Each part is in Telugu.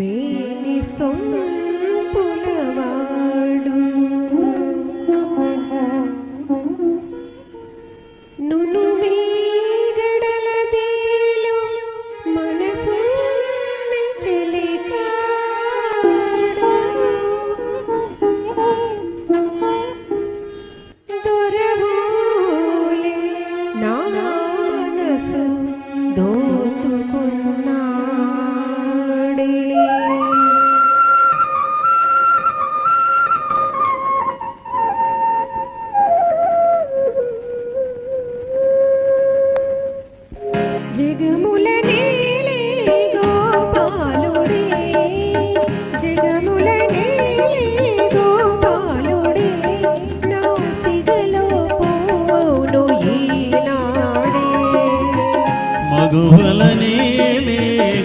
மேனி சொல்ல మగువలనే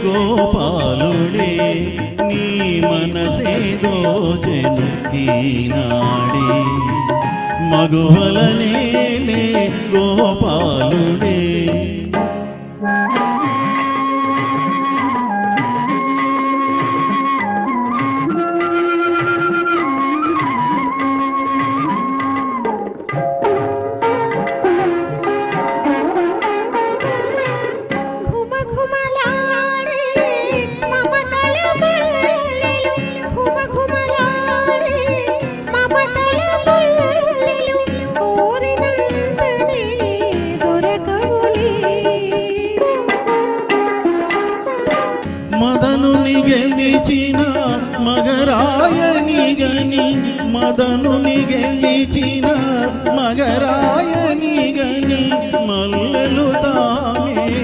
గోపాలుడే నీ మనసే దోజను ఈనాడే మగువలనే గోపాలుడే. గని మదనుని గెలిచిన మగరాయని గని మల్లెలు తామే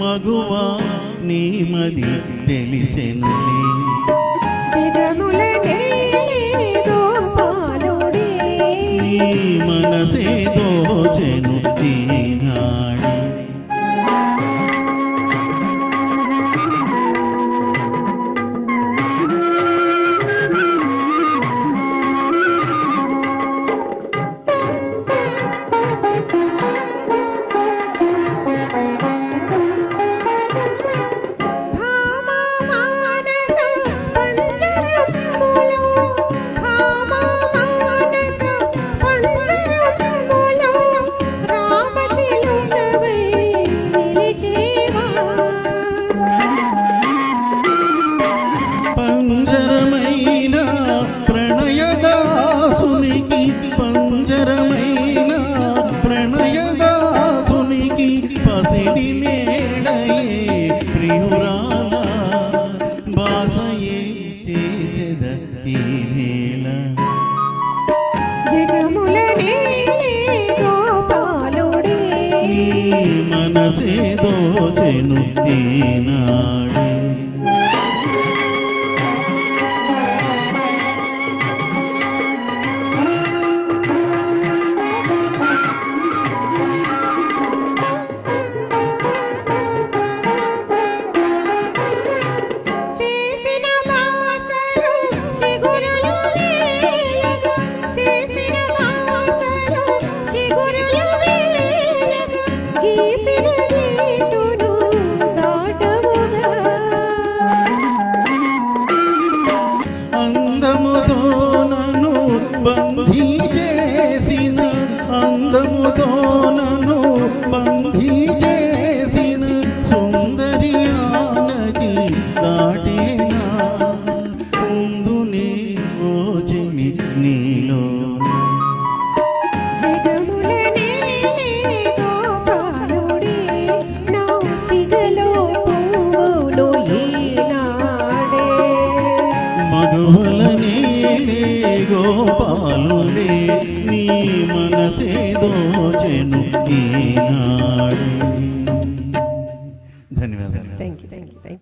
మగువా నీ. మది తెలిసెను మనసే దోచెను మనసే దోచెను ఈనాడే పాలులే నీ మనసే దోచెను ఈనాడు. ధన్యవాదాలు. Thank you thank you